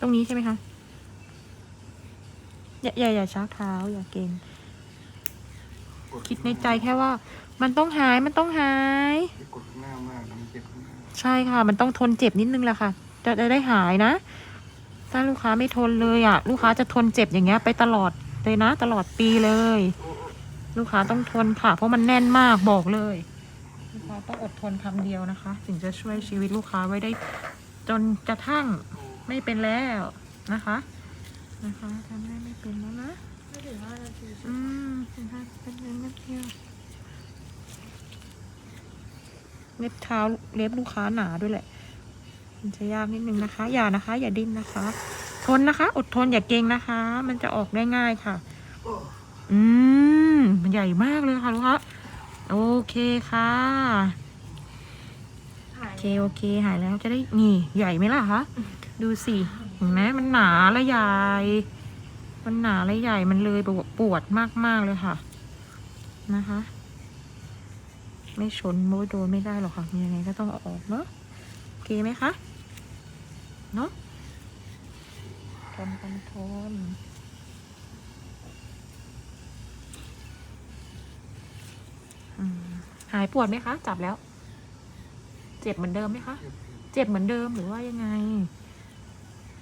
ตรงนี้ใช่ไหมคะ อย่าอย่าอย่าชักเท้า อย่าเก่งคิดในใจแค่ว่า มันต้องหายมันต้องหาย กดข้างหน้ามากนะมันเจ็บข้างหน้าใช่ค่ะ มันต้องทนเจ็บนิดนึงแหละค่ะ จะจะได้หายนะ ถ้าลูกค้าไม่ทนเลยอะ ลูกค้าจะทนเจ็บอย่างเงี้ย ไปตลอดเลยนะ ตลอดปีเลย ลูกค้าต้องทนค่ะ เพราะมันแน่นมากบอกเลย ลูกค้าต้องอดทนคำเดียวนะคะ ถึงจะช่วยชีวิตลูกค้าไว้ได้ จนกระทั่ง ไม่เป็นแล้วนะคะ นะคะทำได้ไม่เป็นแล้วนะไม่ถึงห้านาทีอืมเป็นห้าเป็นเล็บนิดเดียวเล็บเท้าเล็บลูกค้าหนาด้วยแหละ มันจะยากนิดนึงนะคะ อย่านะคะ อย่าดิ้นนะคะ ทนนะคะ อดทนอย่าเกรงนะคะ มันจะออกได้ง่ายค่ะ อืมมันใหญ่มากเลยค่ะลูกค้าโอเคค่ะโอเคโอเคหายแล้วจะได้นี่ใหญ่ไหมล่ะคะ ดูสิเห็นไหมมันหนาและใหญ่ มันหนาและใหญ่ มันเลยปวดปวดมากๆเลยค่ะ นะคะ ไม่ชนโมโดนไม่ได้หรอกค่ะมียังไงก็ต้องเอาออกเนาะโอเคไหมคะ เนาะทนทนทนหายปวดไหมคะ จับแล้ว เจ็บเหมือนเดิมไหมคะ เจ็บเหมือนเดิมหรือว่ายังไง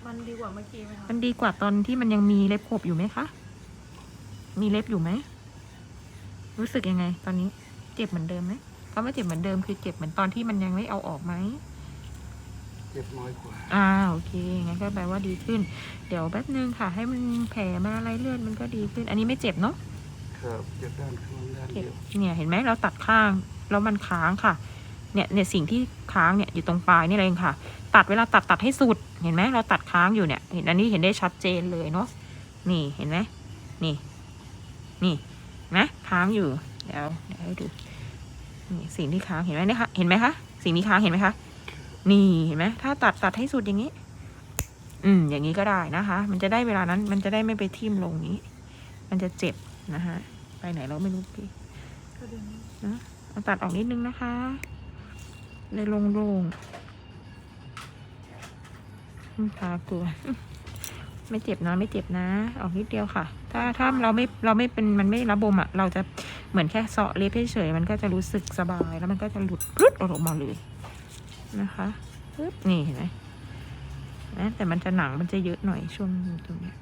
มันดีกว่าเมื่อกี้ไหมคะมันดีกว่าตอนที่มันยังมีเล็บขบอยู่ไหมคะ มีเล็บอยู่ไหม รู้สึกยังไง ตอนนี้ เจ็บเหมือนเดิมไหมก็ไม่เจ็บเหมือนเดิมคือเจ็บเหมือนตอนที่มันยังไม่เอาออกไหม เจ็บน้อยกว่า อ่า โอเค งั้นก็แปลว่าดีขึ้น เดี๋ยวแป๊บนึงค่ะ ให้มันแผลมาอะไรเลือดมันก็ดีขึ้น อันนี้ไม่เจ็บเนาะ ครับ เจ็บด้านข้างด้านเจ็เดีบยวเนี่ย เห็นไหมเราตัดข้าง แล้วมันค้างค่ะ เนี่ย เนี่ยสิ่งที่ค้างเนี่ยอยู่ตรงปลายนี่เองค่ะ ตัดเวลาตัดตัดให้สุด เห็นไหมเราตัดค้างอยู่เนี่ย เห็นอันนี้เห็นได้ชัดเจนเลยเนาะ นี่เห็นไหมนี่ นี่นะค้างอยู่ เดี๋ยวเดี๋ยวให้ดู นี่สิ่งที่ค้างเห็นไหมเนี่ยคะ เห็นไหมคะ สิ่งที่ค้างเห็นไหมคะ นี่เห็นไหมถ้าตัดตัดให้สุดอย่างนี้ อืม อย่างนี้ก็ได้นะคะ มันจะได้เวลานั้น มันจะได้ไม่ไปทิ่มลงนี้ มันจะเจ็บนะคะ ไปไหนเราไม่รู้พี่ก็ดึงเอาตัดออกนิดนึงนะคะเลยโล่งๆ ตากลัว ไม่เจ็บนะไม่เจ็บนะ ออกนิดเดียวค่ะ ถ้าถ้าเราไม่เราไม่เป็นมันไม่ระบมอะ เราจะเหมือนแค่เสาะเล็บเฉยๆมันก็จะรู้สึกสบายแล้วมันก็จะหลุดปลุดออกมาเลยนะคะปึ๊บนี่เห็นไหมนะแต่มันจะหนังมันจะเยอะหน่อยช่วงตรงเนี้ย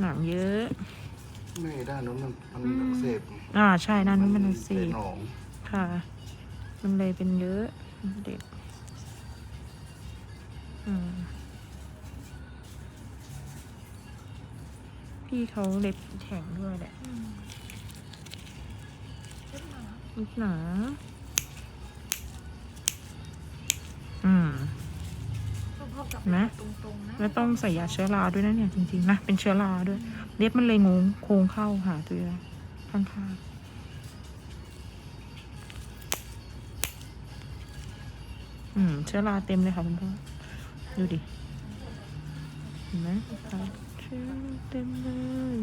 หนังเยอะไม่ด้านนู้นมันมันอืมอักเสบอ่าใช่นั่นมันอักเสเป็บหนองค่ะ มันเลยเป็นเยอะเด็กอืม พี่เขาเล็บแข็งด้วยแหละอืมเล็บหนานิดหนาอืมพอๆกับนะตรงๆนะแล้วต้องใส่ยาเชื้อราด้วยนะเนี่ยจริงๆนะเป็นเชื้อราด้วย เล็บมันเลยงงโค้งเข้าหาตัวข้างๆอืมเชื้อราเต็มเลยค่ะคุณพ่อ ดูดิเห็นไหมครับเชื้อราเต็มเลย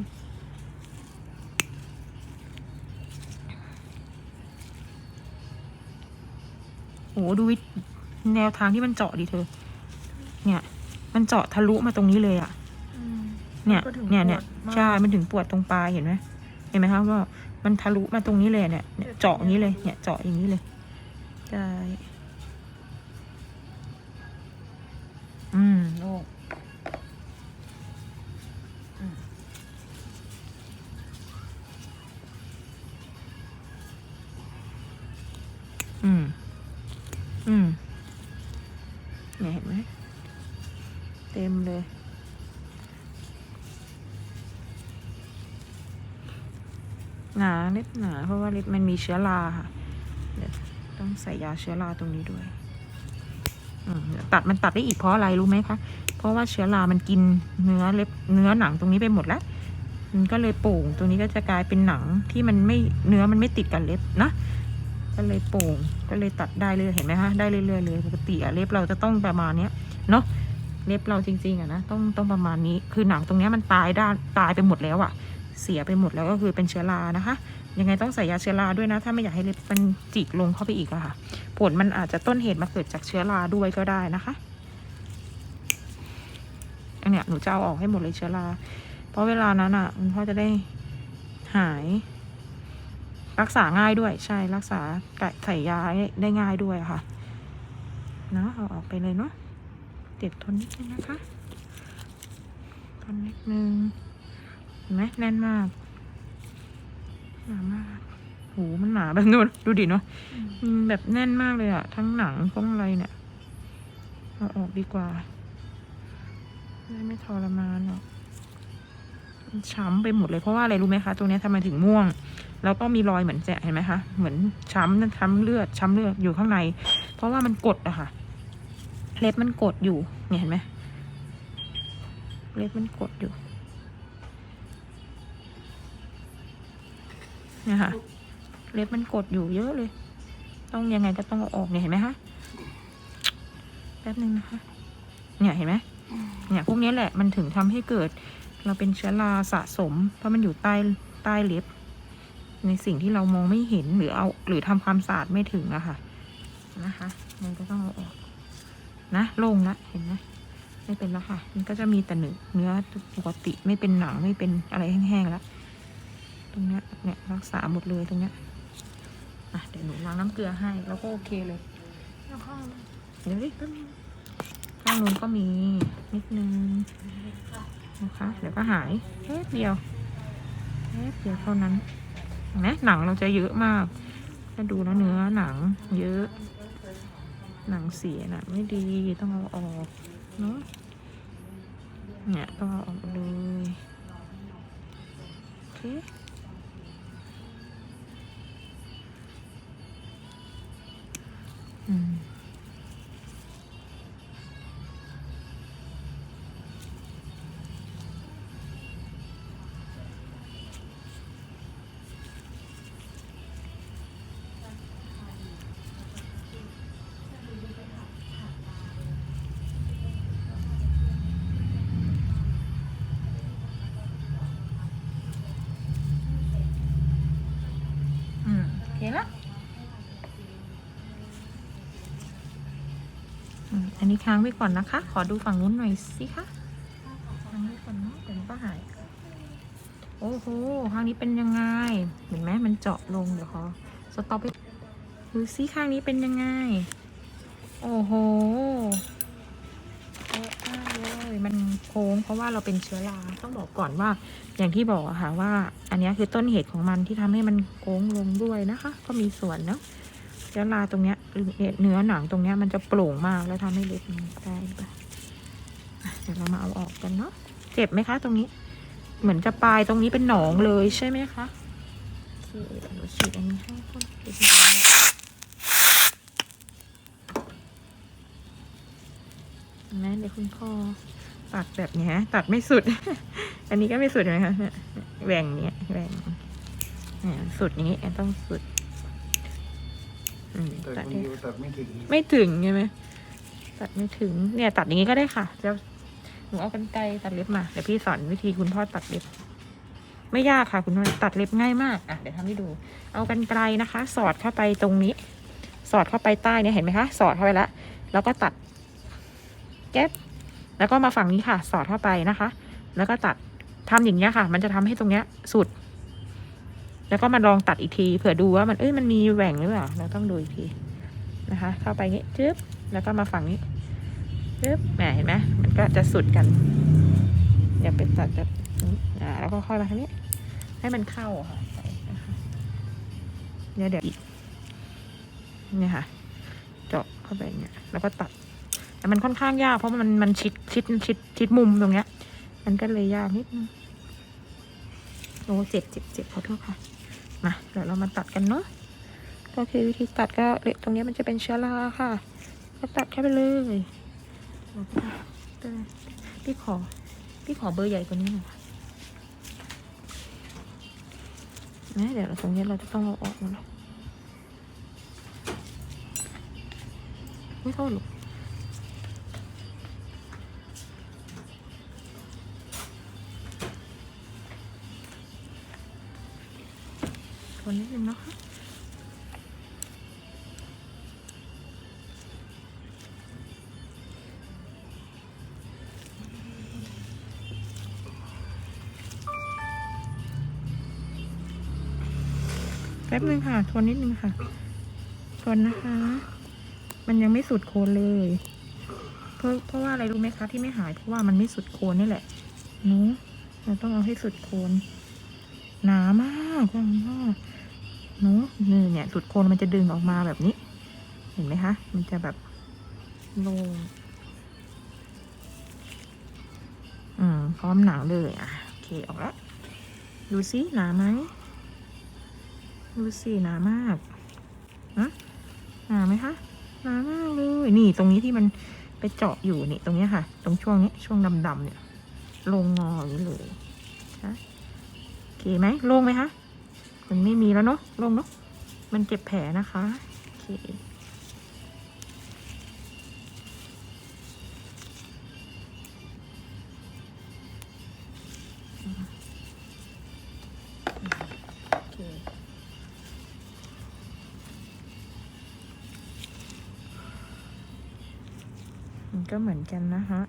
โอ้ดูวิธีแนวทางที่มันเจาะดิเธอ เนี่ย มันเจาะทะลุมาตรงนี้เลยอะอืมเนี่ยก็ถึงเนี่ย เนี่ยปวดมากใช่ มันถึงปวดตรงปลายเห็นไหมเห็นไหมคะว่ามันทะลุมาตรงนี้เลยเนี่ยเนี่ยเจาะอย่างนี้เลย เนี่ย เจาะอย่างนี้เลย ใช่ อืมโล่งอืมอืม อืมเนี่ยเห็นไหม เต็มเลย หนาเล็บหนา เพราะว่าเล็บมันมีเชื้อราค่ะ เดี๋ยวต้องใส่ยาเชื้อราตรงนี้ด้วย ตัดมันตัดได้อีกเพราะอะไรรู้ไหมคะ เพราะว่าเชื้อรา มันกินเนื้อเล็บเนื้อหนังตรงนี้ไปหมดแล้ว มันก็เลยโป่ง ตรงนี้ก็จะกลายเป็นหนังที่มันไม่เนื้อมันไม่ติดกับเล็บนะ ก็เลยโป่ง ก็เลยตัดได้เลยเห็นไหมคะ ได้เรื่อยๆเลยปกติอะเล็บเราจะต้องประมาณเนี้ยเนาะ เล็บเราจริงๆอะนะต้องต้องประมาณนี้ คือหนังตรงนี้มันตายด้านตายไปหมดแล้วอะเสียไปหมดแล้วก็คือเป็นเชื้อรานะคะ ยังไงต้องใส่ยาเชื้อราด้วยนะ ถ้าไม่อยากให้เล็บมันจิกลงเข้าไปอีกอะค่ะ ผลมันอาจจะต้นเหตุมาเกิดจากเชื้อราด้วยก็ได้นะคะอันเนี่ยหนูจะเอาออกให้หมดเลยเชื้อราเพราะเวลานั้นอะคุณพ่อจะได้หาย รักษาง่ายด้วย ใช่รักษาใส่ยาได้ง่ายด้วยค่ะเนาะเอาออกไปเลยเนาะเจ็บทนนิดนึงนะคะทนนิดนึงเห็นไหมแน่นมาก หนามากโหมันหนาแบบนู้นดูดิเนาะแบบแน่นมากเลยอะทั้งหนังทั้งอะไรเนี่ยเอาออกดีกว่าได้ไม่ทรมานหรอกช้ำไปหมดเลยเพราะว่าอะไรรู้ไหมคะ ตรงนี้ทำไมถึงม่วง แล้วก็มีรอยเหมือนแจะเห็นไหมคะเหมือนช้ำนั่นช้ำเลือดช้ำเลือดอยู่ข้างใน เพราะว่ามันกดอะค่ะ เล็บมันกดอยู่เนี่ยเห็นไหมเล็บมันกดอยู่ เนี่ยค่ะ เล็บมันกดอยู่เยอะเลย ต้องยังไงก็ต้องเอาออกเนี่ยเห็นไหมคะแป๊บนึงนะคะ เนี่ยเห็นไหมเนี่ยพวกนี้แหละมันถึงทำให้เกิด เราเป็นเชื้อราสะสม เพราะมันอยู่ใต้ใต้เล็บ ในสิ่งที่เรามองไม่เห็นหรือเอา หรือทำความสะอาดไม่ถึงอะค่ะ นะคะ มันก็ต้องเอาออกนะโล่งละเห็นไหมไม่เป็นแล้วค่ะ มันก็จะมีแต่เนื้อเนื้อปกติไม่เป็นหนังไม่เป็นอะไรแห้งๆแล้ว รงเนี้ยเนี่ยรักษาหมดเลยตรงเนี้ยอะเดี๋ยวหนูล้างน้ำเกลือให้แล้วก็โอเคเลยแล้วข้างเดี๋ยวดิแป๊บนึงข้างนู้นก็มีนิดนึงนะคะเดี๋ยวก็หายแค่เดียวแค่เดียวเท่านั้นเห็นไหมหนังเราจะเยอะมากถ้าดูแล้วเนื้อหนัง เยอะ หนังเสียน่ะไม่ดีต้องเอาออกเนาะเนี่ยต้องเอาออกเลยโอเค นนี้ค้างไว้ก่อนนะคะ ขอดูฝั่งนู้นหน่อยสิคะค้างไว้ก่อนเนาะเดี๋ยวมันก็หาย โอ้โหข้างนี้เป็นยังไง เห็นไหมมันเจาะลงเดี๋ยวขอสต็อปไปดูซิข้างนี้เป็นยังไง โอ้โหเยอะมากเลยมันโค้งเพราะว่าเราเป็นเชื้อราต้องบอกก่อนว่า อย่างที่บอกอะค่ะว่า อันนี้คือต้นเหตุของมันที่ทำให้มันโค้งลงด้วยนะคะ ก็มีส่วนเนาะ เชื้อราตรงเนี้ยเนื้อหนังตรงเนี้ยมันจะโปร่งมากแล้วทำให้เล็บมันได้เดี๋ยวเรามาเอาออกกันเนาะเจ็บไหมคะ ตรงนี้ เหมือนจะปลายตรงนี้เป็นหนองเลยใช่ไหมคะเราฉีดอันนี้ให้ก่อนเดี๋ยวฉีดอันนี้เดี๋ยวคุณพ่อตัดแบบนี้ตัดไม่สุด อันนี้ก็ไม่สุดเห็นไหมคะเนี่ยแหว่งเนี้ยแหว่งสุดอย่างนี้ต้องสุด อืมแต่ตัดคนได้ เดียวตัดไม่ถึงไม่ถึงใช่ไหมตัดไม่ถึงเนี่ยตัดอย่างนี้ก็ได้ค่ะจะหนูเอากันไกรตัดเล็บมาเดี๋ยวพี่สอนวิธีคุณพ่อตัดเล็บ ไม่ยากค่ะ คุณพ่อตัดเล็บง่ายมากอะเดี๋ยวทำให้ดู เอากันไกรนะคะ สอดเข้าไปตรงนี้ สอดเข้าไปใต้เนี่ยเห็นไหมคะ สอดเข้าไปแล้วแล้วก็ตัดแก๊บแล้วก็มาฝั่งนี้ค่ะ สอดเข้าไปนะคะ แล้วก็ตัดทำอย่างเงี้ยค่ะ มันจะทำให้ตรงเนี้ยสุด แล้วก็มาลองตัดอีกทีเผื่อดูว่ามันเอ้ยมันมีแหว่งหรือเปล่าเราต้องดูอีกทีนะคะ เข้าไปงี้จึ๊บแล้วก็มาฝั่งนี้จึ๊บแหมเห็นไหมมันก็จะสุดกัน อย่าไปตัดแบบนี้อ่าแล้วก็ค่อยมาทางนี้ ให้มันเข้าค่ะใส่นะคะเดี๋ยวเดี๋ยวอีกเนี่ยค่ะ เจาะเข้าไปเนี่ยแล้วก็ตัด แต่มันค่อนข้างยากเพราะมันมันชิดชิดชิดชิดมุมตรงเนี้ย มันก็เลยยากนิดนึงโอ้เจ็บเจ็บเจ็บขอโทษค่ะ มาเดี๋ยวเรามาตัดกันเนาะก็คือวิธีตัดก็เละตรงนี้มันจะเป็นเชื้อราค่ะ ก็ตัดแค่ไปเลยพี่ขอพี่ขอเบอร์ใหญ่กว่านี้หน่อยนะเดี๋ยวตรงนี้เราจะต้องเอาออกมดเลยไม่โทษหรอก นนิดนึงนะคะแป๊บนึงค่ะ ทนนิดนึงค่ะ ทนนะคะ มันยังไม่สุดโคนเลย เพราะเพราะว่าอะไรรู้ไหมคะ ที่ไม่หายเพราะว่ามันไม่สุดโคนนี่แหละเนาะเราต้องเอาให้สุดโคน หนามากว่ามาก เนาะนี่เนี่ยสุดโคนมันจะดึงออกมาแบบนี้ เห็นไหมคะ มันจะแบบโลงอืมพร้อมหนังเลยอะโอเคออกแล้วดูสิหนาไหมดูสิหนามากฮะหนาไหมคะหนามากเลยนี่ตรงนี้ที่มันไปเจาะอยู่นี่ตรงเนี้ยค่ะ ตรงช่วงนี้ช่วงดำๆเนี่ยลงงออย่างนี้เลยนะโอเคไหมโล่งไหมคะ มันไม่มีแล้วเนาะโล่งเนาะมันเจ็บแผลนะคะโอเคโอเคมันก็เหมือนกันนะคะ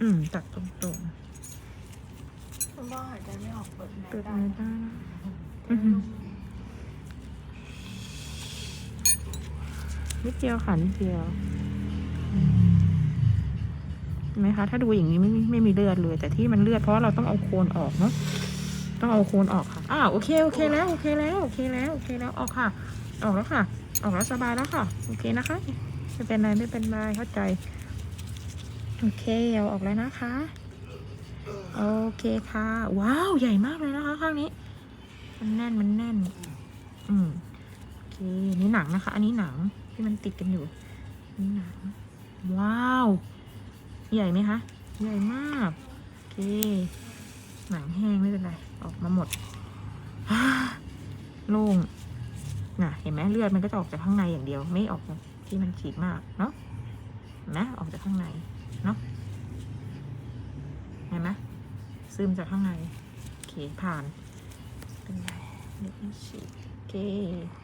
อืม ตัดตรงคุณพ่อหายใจไม่ออกเปิดแมๆสเปิดได้มือได้นะจะได้ลง นิดเดียวค่ะนิดเดียวเห็นไหมคะ ถ้าดูอย่างนี้ไม่ไม่มีเลือดเลย แต่ที่มันเลือดเพราะเราต้องเอาโคนออกเนาะต้องเอาโคนออกค่ะอ่าโอเคโอเคแล้วโอเคแล้วโอเคแล้วโอเคแล้วออกค่ะ ออกแล้วค่ะ ออกแล้วสบายแล้วค่ะ โอเคนะคะไม่เป็นไรไม่เป็นไรเข้าใจ โอเคเอาออกแล้วนะคะ โอเคค่ะ ว้าว ใหญ่มากเลยนะคะข้างนี้ มันแน่นมันแน่น อืมโอเคนี่หนังนะคะ อันนี้หนังที่มันติดกันอยู่นี่หนัง ว้าว ใหญ่ไหมคะ ใหญ่มากโอเค หนังแห้งไม่เป็นไร ออกมาหมดฮ่าโล่งน่ะ เห็นไหมเลือดมันก็จะออกจากข้างในอย่างเดียว ไม่ออกจากที่มันฉีดมากเนาะนไหมออกจากข้างในเนาะเห็นไหมซึมจากข้างในโอเคผ่าน เป็นไรเล็กไม่ฉีดโอเค